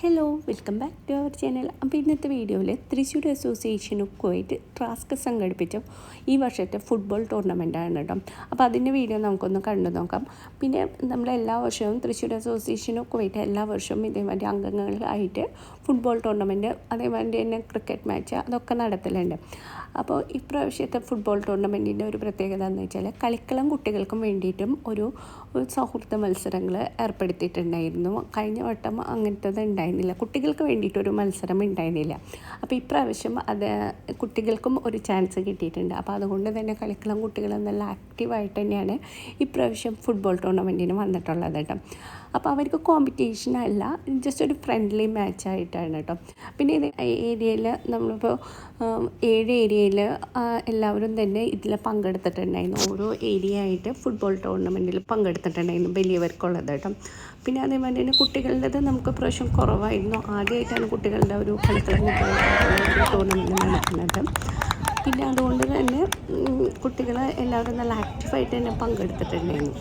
Hello welcome back to our channel അപ്പോൾ ഇന്നത്തെ വീഡിയോയിൽ തൃശ്ശൂർ കുവൈറ്റ് ട്രാസ്ക് സംഘടിപ്പിച്ച ഈ വർഷത്തെ ഫുട്ബോൾ ആണ് കേട്ടോ അപ്പോൾ അതിന്റെ വീഡിയോ നമുക്കൊന്ന് കണ്ടു നോക്കാം. പിന്നെ നമ്മൾ എല്ലാ വർഷവും തൃശ്ശൂർ കുവൈറ്റ് എല്ലാ വർഷവും ഇതേമാതിരി അംഗങ്ങളായിട്ട് ഫുട്ബോൾ ടൂർണമെന്റ് അതേമാതിരി തന്നെ ക്രിക്കറ്റ് മാച്ച് അതൊക്കെ നടത്തലുണ്ട്. അപ്പോൾ ഇപ്രാവശ്യത്തെ ഫുട്ബോൾ ടൂർണമെന്റിന്റെ ഒരു പ്രത്യേകത എന്ന് വെച്ചാൽ കളിക്കളം കുട്ടികൾക്കും വേണ്ടിയിട്ടും ഒരു സൗഹൃദ മത്സരങ്ങൾ ഏർപ്പെടുത്തിയിട്ടുണ്ടായിരുന്നു. കഴിഞ്ഞ വട്ടം അങ്ങനത്തത് ഉണ്ടായിരുന്നില്ല. കുട്ടികൾക്ക് വേണ്ടിയിട്ടൊരു മത്സരം ഉണ്ടായിരുന്നില്ല. അപ്പോൾ ഇപ്രാവശ്യം അത് കുട്ടികൾക്കും ഒരു ചാൻസ് കിട്ടിയിട്ടുണ്ട്. അപ്പോൾ അതുകൊണ്ട് തന്നെ കളിക്കളം നല്ല ആക്റ്റീവായിട്ട് തന്നെയാണ് ഇപ്രാവശ്യം ഫുട്ബോൾ ടൂർണമെന്റിന് വന്നിട്ടുള്ളത് കേട്ടോ അപ്പോൾ അവർക്ക് കോമ്പറ്റീഷൻ അല്ല ജസ്റ്റ് ഒരു ഫ്രണ്ട്ലി മാച്ചായിട്ടാണ് കേട്ടോ പിന്നെ ഇത് ഏരിയയിൽ നമ്മളിപ്പോൾ ഏഴ് ഏരിയയിൽ എല്ലാവരും തന്നെ ഇതിൽ പങ്കെടുത്തിട്ടുണ്ടായിരുന്നു. ഓരോ ഏരിയ ആയിട്ട് ഫുട്ബോൾ ടൂർണമെന്റിൽ പങ്കെടുത്തിട്ടുണ്ടായിരുന്നു വലിയവർക്കുള്ളത് കേട്ടോ പിന്നെ അതേമാതിരി തന്നെ കുട്ടികളുടേത് നമുക്ക് പ്രാവശ്യം കുറവായിരുന്നു ആദ്യമായിട്ടാണ് കുട്ടികളുടെ ഒരു കളിക്കളം കുട്ടികളുടെ ടൂർണമെന്റ് നടക്കുന്നത് പിന്നെ അതുകൊണ്ട് തന്നെ കുട്ടികൾ എല്ലാവരും നല്ല ആക്റ്റീവായിട്ട് തന്നെ പങ്കെടുത്തിട്ടുണ്ടായിരുന്നു.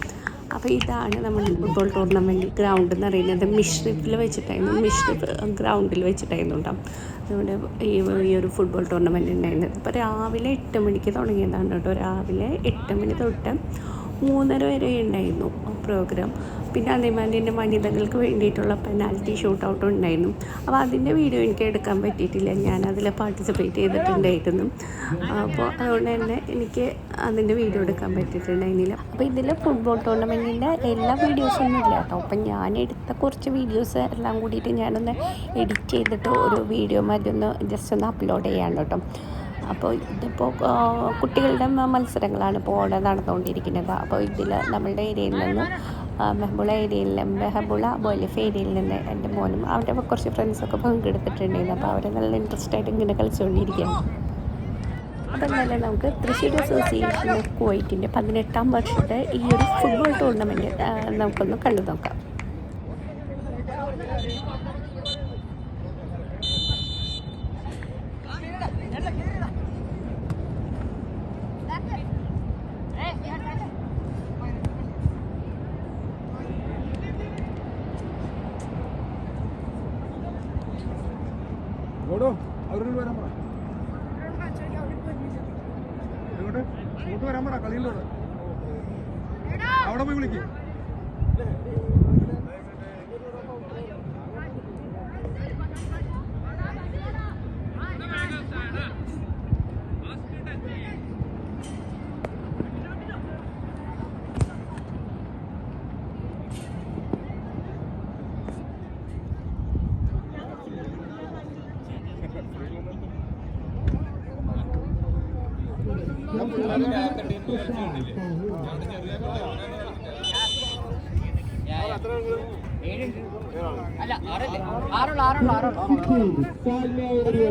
അപ്പോൾ ഇതാണ് നമ്മൾ ഫുട്ബോൾ ടൂർണമെന്റ് ഗ്രൗണ്ട് എന്ന് പറയുന്നത്. മിഷ്രിഫിൽ വെച്ചിട്ടായിരുന്നു. മിഷ്രിഫ് ഗ്രൗണ്ടിൽ വെച്ചിട്ടായിരുന്നു ഉണ്ടാവും നമ്മുടെ ഈ ഈ ഒരു ഫുട്ബോൾ ടൂർണമെന്റ് ഉണ്ടായിരുന്നത്. അപ്പോൾ രാവിലെ എട്ട് മണിക്ക് തുടങ്ങിയതാണ് കേട്ടോ. രാവിലെ എട്ട് മണി തൊട്ട് മൂന്നര വരെ ഉണ്ടായിരുന്നു ആ പ്രോഗ്രാം പിന്നെ അതേമാതിരി വനിതകൾക്ക് വേണ്ടിയിട്ടുള്ള പെനാൽറ്റി ഷൂട്ട് ഔട്ട് ഉണ്ടായിരുന്നു. അപ്പോൾ അതിന്റെ വീഡിയോ എനിക്ക് എടുക്കാൻ പറ്റിയിട്ടില്ല. ഞാൻ അതിൽ പാർട്ടിസിപ്പേറ്റ് ചെയ്തിട്ടുണ്ടായിരുന്നു. അപ്പോൾ അതുകൊണ്ട് തന്നെ എനിക്ക് അതിന്റെ വീഡിയോ എടുക്കാൻ പറ്റിയിട്ടുണ്ടായിരുന്നില്ല. അപ്പോൾ ഇതിൽ ഫുട്ബോൾ ടൂർണമെന്റിന്റെ എല്ലാ വീഡിയോസൊന്നും ഇല്ല കേട്ടോ. അപ്പം ഞാൻ എടുത്ത കുറച്ച് വീഡിയോസ് എല്ലാം കൂടിയിട്ട് ഞാനൊന്ന് എഡിറ്റ് ചെയ്തിട്ട് ഒരു വീഡിയോ മാതിരി ഒന്ന് ജസ്റ്റ് ഒന്ന് അപ്ലോഡ് ചെയ്യാൻ കേട്ടോ. അപ്പോൾ ഇതിപ്പോൾ കുട്ടികളുടെ മത്സരങ്ങളാണ് ഇപ്പോൾ ഓടെ നടന്നുകൊണ്ടിരിക്കുന്നത്. അപ്പോൾ ഇതിൽ നമ്മളുടെ ഏരിയയിൽ നിന്ന് മെഹബുള ഏരിയയിൽ മെഹബുള ബോലിഫ് ഏരിയയിൽ നിന്ന് എന്റെ മോനും അവരുടെ കുറച്ച് ഫ്രണ്ട്സൊക്കെ പങ്കെടുത്തിട്ടുണ്ടായിരുന്നു. അപ്പോൾ അവരെ നല്ല ഇൻട്രസ്റ്റ് ആയിട്ട് ഇങ്ങനെ കളിച്ചുകൊണ്ടിരിക്കുകയാണ്. അപ്പം എന്തായാലും നമുക്ക് തൃശ്ശൂർ അസോസിയേഷൻ ഓഫ് കുവൈറ്റിന്റെ പതിനെട്ടാം വർഷത്തെ ഈ ഒരു ഫുട്ബോൾ ടൂർണമെന്റ് നമുക്കൊന്ന് കണ്ടു നോക്കാം. ഓടോ അവരോട് വരാൻ പറ. ഇങ്ങോട്ട് വരാൻ പറ കളിയിലോട് അവിടെ പോയി വിളിക്ക്.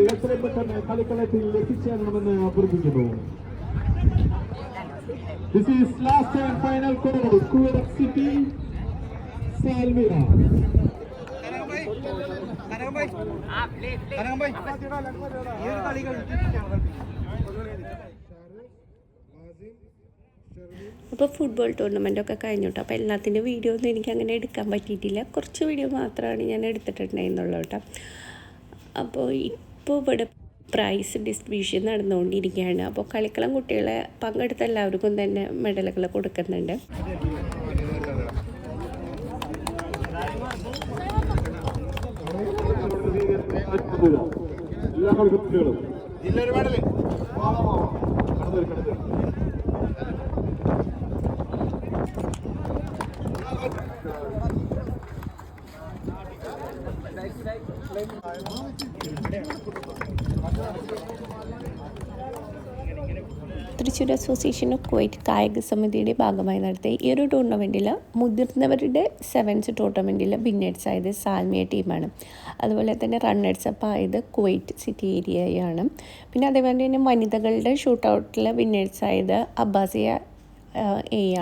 എത്രയും പെട്ടെന്ന് കളിക്കളത്തിൽ എത്തിച്ചേരണമെന്ന് അഭ്യർത്ഥിക്കുന്നു This is last and final call. Kuwait City, Salmira. ഈ ഒരു കളി കളിച്ചിട്ട് അപ്പോൾ ഫുട്ബോൾ ടൂർണമെന്റൊക്കെ കഴിഞ്ഞിട്ടോ. അപ്പോൾ എല്ലാത്തിന്റെ വീഡിയോ ഒന്നും എനിക്ക് അങ്ങനെ എടുക്കാൻ പറ്റിയിട്ടില്ല. കുറച്ച് വീഡിയോ മാത്രമാണ് ഞാൻ എടുത്തിട്ടുണ്ടായിരുന്നുള്ളൂ കേട്ടോ. അപ്പോൾ ഇപ്പോൾ ഇവിടെ പ്രൈസ് ഡിസ്ട്രിബ്യൂഷൻ നടന്നുകൊണ്ടിരിക്കുകയാണ്. അപ്പോൾ കളിക്കളം കുട്ടികളെ പങ്കെടുത്ത എല്ലാവർക്കും തന്നെ മെഡലുകൾ കൊടുക്കുന്നുണ്ട്. എല്ലാ കളിക്കുട്ടികളും തൃശ്ശൂർ അസോസിയേഷൻ ഓഫ് കുവൈറ്റ് കായിക സമിതിയുടെ ഭാഗമായി നടത്തിയ ഈ ഒരു ടൂർണമെന്റിൽ മുതിർന്നവരുടെ സെവൻസ് ടൂർണമെന്റിൽ വിന്നേഴ്സ് ആയത് സാൽമിയ ടീമാണ്. അതുപോലെ തന്നെ റണ്ണേഴ്സ് അപ്പ് ആയത് കുവൈറ്റ് സിറ്റി ഏരിയയാണ് പിന്നെ അതേപോലെ തന്നെ വനിതകളുടെ ഷൂട്ടൗട്ടിൽ വിന്നേഴ്സ് ആയത് അബ്ബാസിയ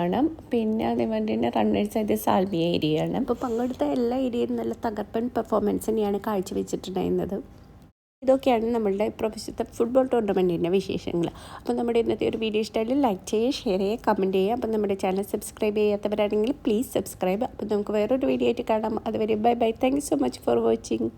ആണ്. പിന്നെ അതേപോലെ തന്നെ റണ്ണേഴ്സ് ആയത് സാൽമിയ ഏരിയയാണ് അപ്പോൾ പങ്കെടുത്ത എല്ലാ ഏരിയയിലും നല്ല തകർപ്പൻ പെർഫോമൻസ് തന്നെയാണ് കാഴ്ചവെച്ചിട്ടുണ്ടായിരുന്നത്. ഇതൊക്കെയാണ് നമ്മളുടെ പ്രൊഫഷണൽ ഫുട്ബോൾ ടൂർണമെന്റിന്റെ വിശേഷങ്ങൾ. അപ്പോൾ നമ്മുടെ ഇന്നത്തെ ഒരു വീഡിയോ ഇഷ്ടമായാലും ലൈക്ക് ചെയ്യുക ഷെയർ ചെയ്യുക കമന്റ് ചെയ്യുക. അപ്പോൾ നമ്മുടെ ചാനൽ സബ്സ്ക്രൈബ് ചെയ്യാത്തവരാണെങ്കിൽ പ്ലീസ് സബ്സ്ക്രൈബ് അപ്പോൾ നമുക്ക് വേറൊരു വീഡിയോ ആയിട്ട് കാണാം. അതുവരെ bye bye thank so much for watching